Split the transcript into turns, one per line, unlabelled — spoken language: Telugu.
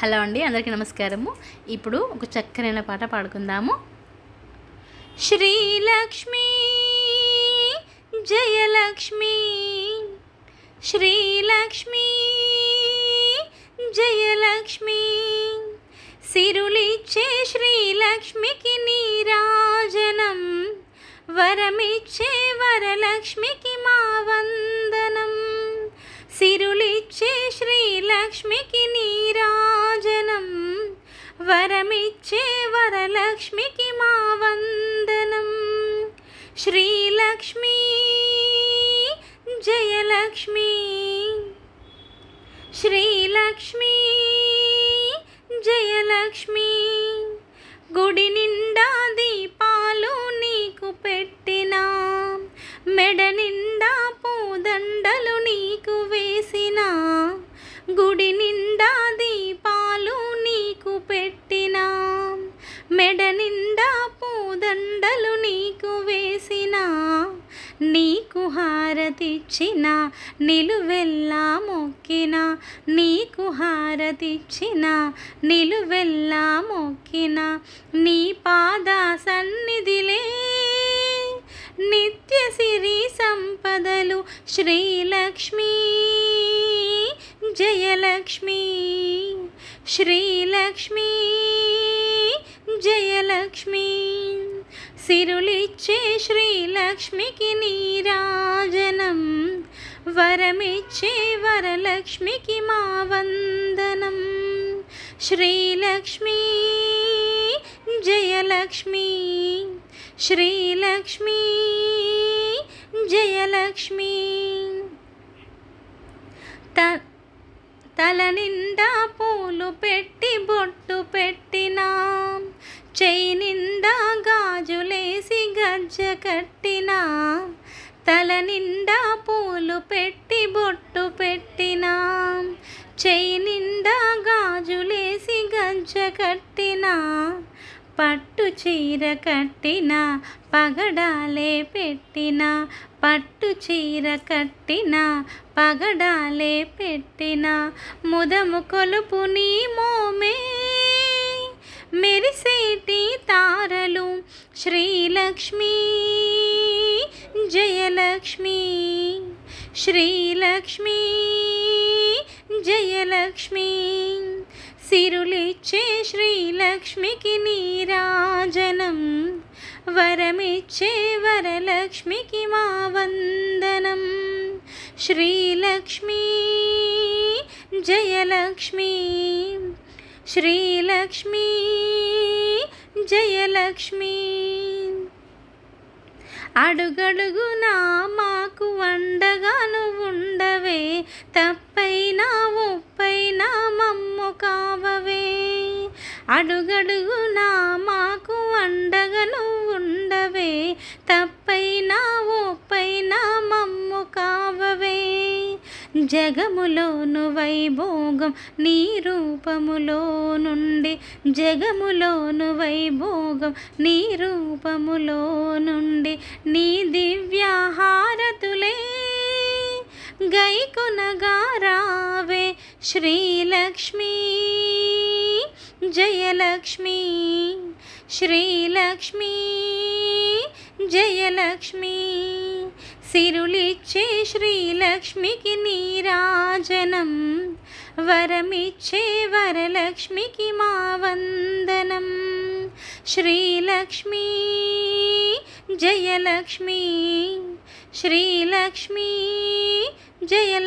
హలో అండి అందరికీ నమస్కారము. ఇప్పుడు ఒక చక్కనైన పాట పాడుకుందాము. శ్రీలక్ష్మి జయలక్ష్మి శ్రీలక్ష్మి జయలక్ష్మి సిరులిచ్చే శ్రీలక్ష్మికి నీరాజనం వరమిచ్చే వరలక్ష్మికి వరమిచ్చే వరలక్ష్మికి మా వందనం. శ్రీలక్ష్మి జయలక్ష్మి శ్రీలక్ష్మి జయలక్ష్మి. గుడి నిండా దీపాలు నీకు పెట్టినా మెడ నిండా హారతిచ్చిన నిలువెల్లా మొక్కిన నీకు హారతిచ్చిన నిలువెల్లా మొక్కిన నీ పాద సన్నిధిలే నిత్య సిరి సంపదలు శ్రీలక్ష్మి జయలక్ష్మి శ్రీలక్ష్మి జయలక్ష్మి. సిరులిచ్చే శ్రీలక్ష్మికి నీరాజనం వరమిచ్చే వరలక్ష్మికి మా వందనం శ్రీలక్ష్మీ జయలక్ష్మీ శ్రీలక్ష్మీ జయలక్ష్మీ. త తల నిండా పూలు పెట్టి బొట్టు పెట్టినా. చెయ్యి నిండా గాజులేసి గజ్జ కట్టినా. తల నిండా పూలు పెట్టి బొట్టు పెట్టినా. చెయ్యి నిండా గాజులేసి గజ్జ కట్టినా. పట్టు చీర కట్టిన పగడాలే పెట్టిన పట్టు చీర కట్టిన పగడాలే పెట్టిన ముదము కొలుపు నీ మోమే. మెరిసేటి తారలు శ్రీలక్ష్మి జయలక్ష్మి శ్రీలక్ష్మి జయలక్ష్మి. సిరులిచ్చే శ్రీలక్ష్మికి నీ వరమిచ్చే వరలక్ష్మికి మా వందనం. శ్రీలక్ష్మి జయలక్ష్మి శ్రీలక్ష్మి జయలక్ష్మి. అడుగడుగునా మాకు వండగాను ఉండవే తప్పైనా ఒప్పైనా మమ్ము కావవే. అడుగడుగునా మాకు అండగను కావవే తప్పైనా ఓపైనా మమ్ము కావవే. జగములోను వైభోగం నీ రూపములో నుండి జగములోను వైభోగం నీ రూపములో నుండి నీ దివ్యాహారతులే గైకొనగారావే. శ్రీలక్ష్మి జయలక్ష్మి శ్రీలక్ష్మి. జయలక్ష్మి సిరులిచ్చే శ్రీలక్ష్మికి నీరాజనం వరమిచ్చే వరలక్ష్మికి మా వందనం శ్రీలక్ష్మి జయలక్ష్మి శ్రీలక్ష్మి జయ